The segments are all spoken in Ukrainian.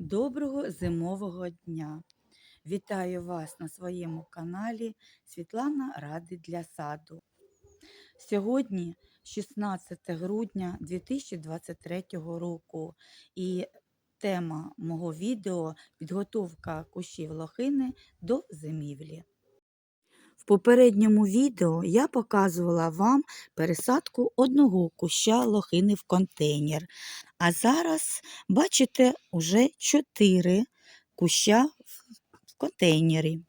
Доброго зимового дня! Вітаю вас на своєму каналі Світлана Ради для саду. Сьогодні 16 грудня 2023 року і тема мого відео підготовка кущів лохини до зимівлі. Попередньому відео я показувала вам пересадку одного куща лохини в контейнер. А зараз, бачите, уже 4 куща в контейнері.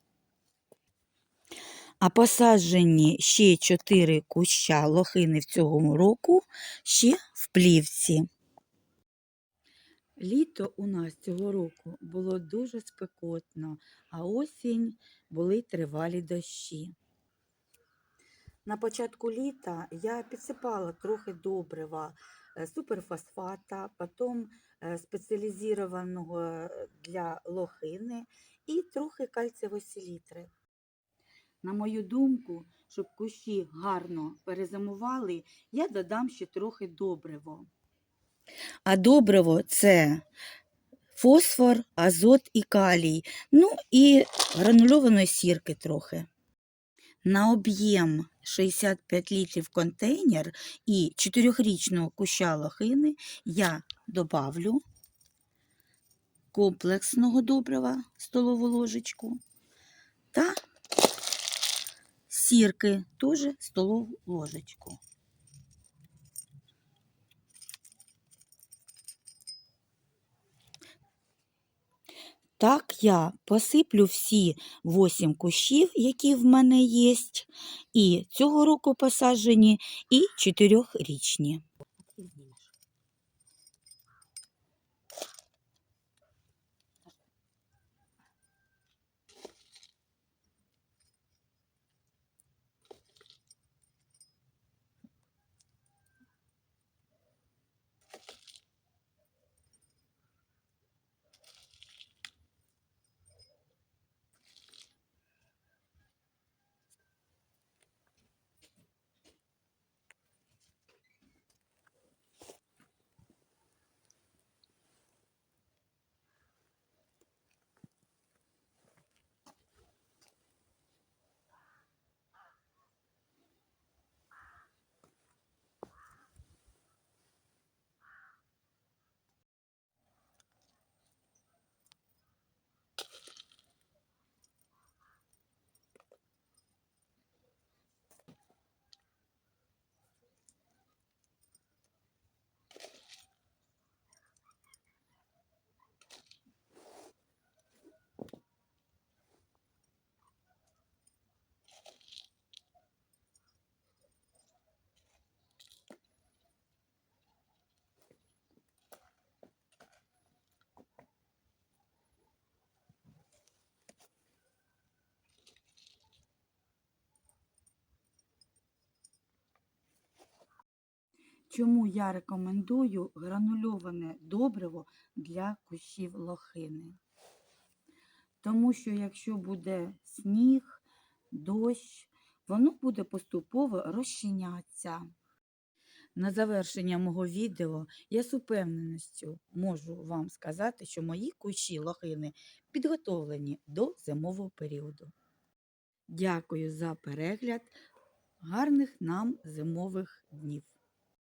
А посаджені ще 4 куща лохини в цьому року ще в плівці. Літо у нас цього року було дуже спекотно, а осінь були тривалі дощі. На початку літа я підсипала трохи добрива е, суперфосфата, потім е, спеціалізованого е, для лохини і трохи кальцієвої селітри. На мою думку, щоб кущі гарно перезимували, я додам ще трохи добриво. А добриво це фосфор, азот і калій, ну і гранульованої сірки трохи. На об'єм 65 літрів контейнер і 4-річного куща лохини я добавлю комплексного добрива столову ложечку та сірки теж столову ложечку. Так я посиплю всі 8 кущів, які в мене є, і цього року посаджені, і 4-річні. Чому я рекомендую гранульоване добриво для кущів лохини? Тому що якщо буде сніг, дощ, воно буде поступово розчинятися. На завершення мого відео я з упевненістю можу вам сказати, що мої кущі лохини підготовлені до зимового періоду. Дякую за перегляд. Гарних нам зимових днів!